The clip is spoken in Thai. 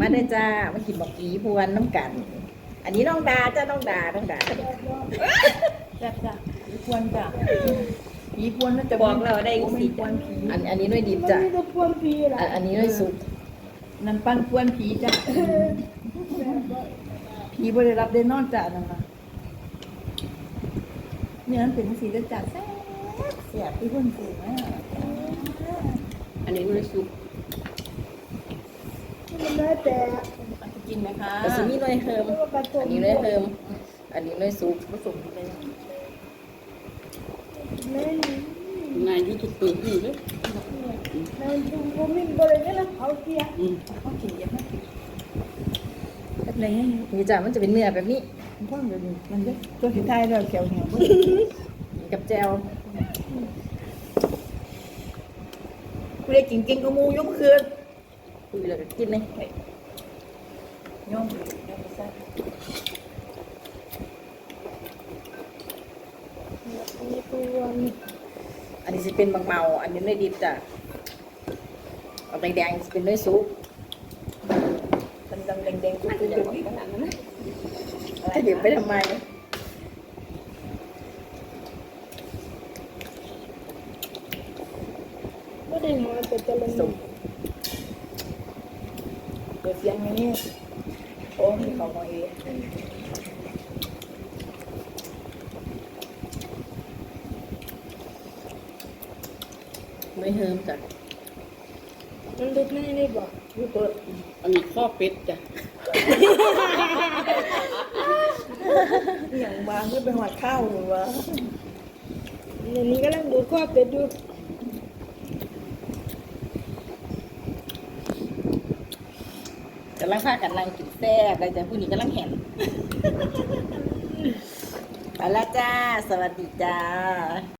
มาได้อจ้ามากินบอกอีพวนน้ำกัน อันนี้น้องดาจ้าน้องดาน้องดาแซ่บจ้ะผีพวนจ้ะผีพวนน่าจะบอกเราได้โอ้สิมีพวนผีอันอันนี้ด้วยดิบมันจ้ะมีแต่พวงพีแหละอันอันนี้ด้วยซุปนั่นปั้นพวนผีจ้ะผีบริรับได้นอนจ้ะนั่นน่ะเนี่ยมันเป็นสีจะจัดแซ่บเสียบที่คนสูงอะอันนี้ด้วยซุป มันได้แต่เอาไปกินไหมคะกระสุมีด้วยเฮิมไม่ว่าปลาทอันนี้ด้วยเฮิมอันนี้ด้วยซุปผสมกันเลยแม่นี่นายยูทูบเบอร์อยู่เลยแม่ดูผมมีบริเวณแล้วเขาเสียอืมเขากินเยอะมากแบบไหนให้นี่จ้ะมันจะเป็นเนื้อแบบนี้มันก็เดี๋ยวนี้มันก็ตัวสุดท้ายแล้วแขวเหนียวกินกับแจวกูได้กินเก่งกับหมูยกคืน คุยแล้วก็กินเลยย่อมอยู่ย่อมไปซะมีพวงอันนี้จะเป็นบางเมา อันนี้ด้วยดิบจ้ะเอาแดงๆจะเป็นด้วยซุปมันดำแดงๆกูกูจะกินขนาดนั้นนะจะเดี๋ยวไปทำไมไม่ได้น้อยแต่จะละซุมุปน เปิดเสียงอย่างนี้โอ้มีเขาของเองด้วยเฮิมจ้ะมันลึกไม่ได้บอกกูเปิดอันนี้ข้อเป็ดจ้ะอย่างบางก็ไปหอดข้าวหรือวะเดี๋ยวนี้กำลังดูข้อเป็ดดู กำลังพากันนั่งกินแซ่บแล้วจ้ะผู้นี้กำลังเห็นไปแล้วจ้า สวัสดีจ้า